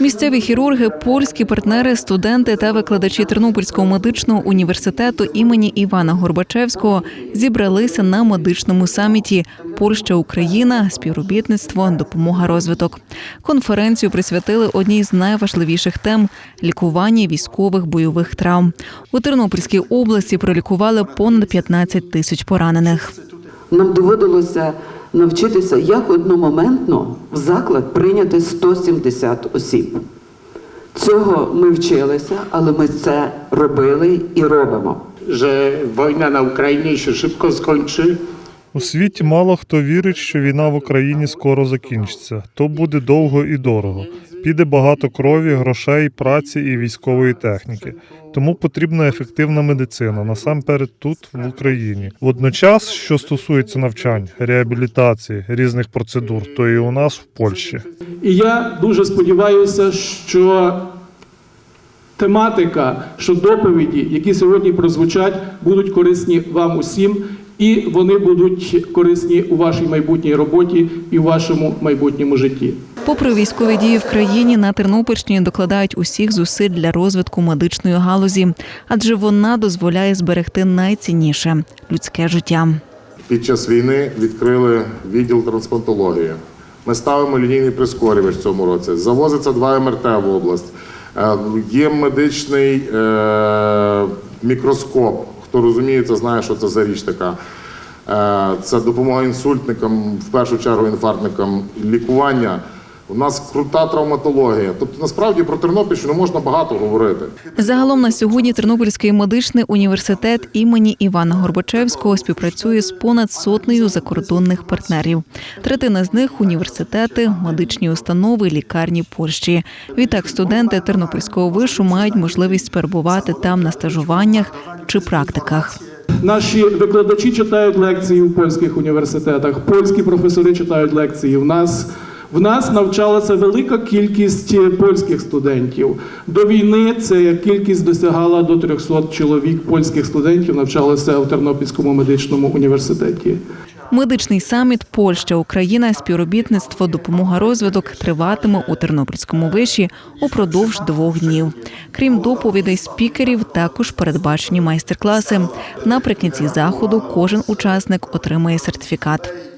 Місцеві хірурги, польські партнери, студенти та викладачі Тернопільського медичного університету імені Івана Горбачевського зібралися на медичному саміті Польща Україна, співробітництво, допомога розвиток. Конференцію присвятили одній з найважливіших тем лікування військових бойових травм. У Тернопільській області пролікували понад 15 тисяч поранених. Нам доводилося навчитися, як одномоментно в заклад прийняти 170 осіб. Цього ми вчилися, але ми це робили і робимо. Же війна на Україні ще швидко skończy, У світі мало хто вірить, що війна в Україні скоро закінчиться. То буде довго і дорого. Піде багато крові, грошей, праці і військової техніки. Тому потрібна ефективна медицина насамперед тут, в Україні. Водночас, що стосується навчань, реабілітації, різних процедур, то і у нас в Польщі. І я дуже сподіваюся, що тематика, що доповіді, які сьогодні прозвучать, будуть корисні вам усім, і вони будуть корисні у вашій майбутній роботі і у вашому майбутньому житті. Попри військові дії в країні, на Тернопільщині докладають усіх зусиль для розвитку медичної галузі, адже вона дозволяє зберегти найцінніше людське життя. Під час війни відкрили відділ трансплантології. Ми ставимо лінійний прискорювач в цьому році. Завозиться два МРТ в область. Е, Є медичний е, мікроскоп. Хто розуміє, це знає, що це за річ така. Е, Це допомога інсультникам, в першу чергу інфарктникам, лікування. У нас крута травматологія. Тобто, насправді про Тернопільщину можна багато говорити. Загалом на сьогодні Тернопільський медичний університет імені Івана Горбачевського співпрацює з понад сотнею закордонних партнерів. Третина з них університети, медичні установи, лікарні Польщі. Відтак студенти Тернопільського вишу мають можливість перебувати там на стажуваннях чи практиках. Наші викладачі читають лекції в польських університетах, польські професори читають лекції в нас. В нас навчалася велика кількість е, польських студентів. До війни ця кількість досягала до 300 чоловік польських студентів навчалося в Тернопільському медичному університеті. Медичний саміт Польща Україна співробітництво допомога розвиток триватиме у Тернопільському виші упродовж двох днів. Крім доповідей спікерів, також передбачені майстер-класи. Наприкінці заходу кожен учасник отримає сертифікат.